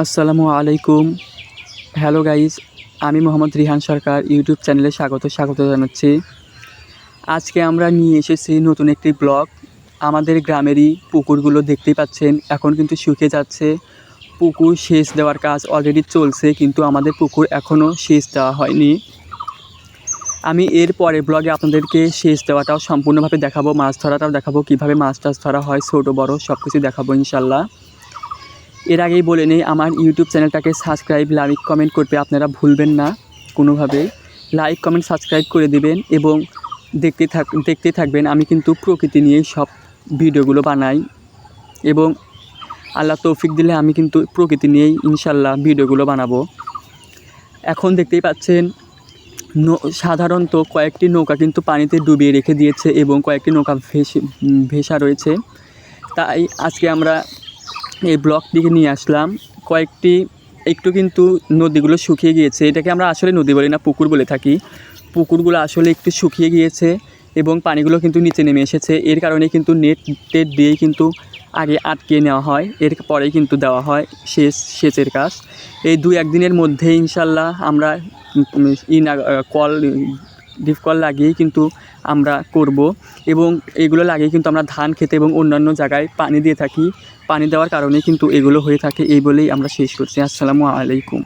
আসসালামু আলাইকুম। Hello guys আমি মোহাম্মদ রিহান সরকার ইউটিউব চ্যানেলে স্বাগত স্বাগত জানাচ্ছি। আজকে আমরা নিয়ে এসেছি নতুন একটি ব্লগ। আমাদের গ্রামেরই পুকুরগুলো দেখতেই পাচ্ছেন, এখন কিন্তু শুকিয়ে যাচ্ছে। পুকুর সেচ দেওয়ার কাজ অলরেডি চলছে, কিন্তু আমাদের পুকুর এখনও সেচ দেওয়া হয়নি। আমি এর পরে ব্লগে আপনাদেরকে সেচ দেওয়াটাও সম্পূর্ণভাবে দেখাবো, মাছ ধরাটাও দেখাবো, কীভাবে মাছ টাছ ধরা হয়, ছোটো, বড় সব কিছু দেখাবো ইনশাল্লাহ। এর আগেই বলে নেই, আমার ইউটিউব চ্যানেলটাকে সাবস্ক্রাইব লাইক কমেন্ট করতে আপনারা ভুলবেন না কোনোভাবে লাইক কমেন্ট সাবস্ক্রাইব করে দিবেন এবং দেখতে থাক, দেখতে থাকবেন, আমি কিন্তু প্রকৃতি নিয়েই সব ভিডিওগুলো বানাই এবং আল্লাহ তৌফিক দিলে আমি কিন্তু প্রকৃতি নিয়েই ইনশাল্লাহ ভিডিওগুলো বানাবো। এখন দেখতেই পাচ্ছেন সাধারণত কয়েকটি নৌকা কিন্তু পানিতে ডুবিয়ে রেখে দিয়েছে এবং কয়েকটি নৌকা ভেসে ভেসা রয়েছে। তাই আজকে আমরা এই ব্লকটিকে নিয়ে আসলাম। কয়েকটি একটু কিন্তু নদীগুলো শুকিয়ে গিয়েছে। এটাকে আমরা আসলে নদী বলি না পুকুর বলে থাকি। পুকুরগুলো আসলে একটু শুকিয়ে গিয়েছে এবং পানিগুলো কিন্তু নিচে নেমে এসেছে। এর কারণে কিন্তু নেট টেট দিয়ে কিন্তু আগে আটকে নেওয়া হয়। এর পরেই কিন্তু দেওয়া হয় সেচ সেচের কাজ। এই দু একদিনের মধ্যে ইনশাল্লাহ আমরা উম, ই না- কল ডিপ কল লাগিয়েই কিন্তু আমরা করব। এবং এগুলো লাগিয়ে কিন্তু আমরা ধান খেতে এবং অন্যান্য জায়গায় পানি দিয়ে থাকি। পানি দেওয়ার কারণে কিন্তু এগুলো হয়ে থাকে। এই বলেই আমরা শেষ করছি। আসসালামু আলাইকুম।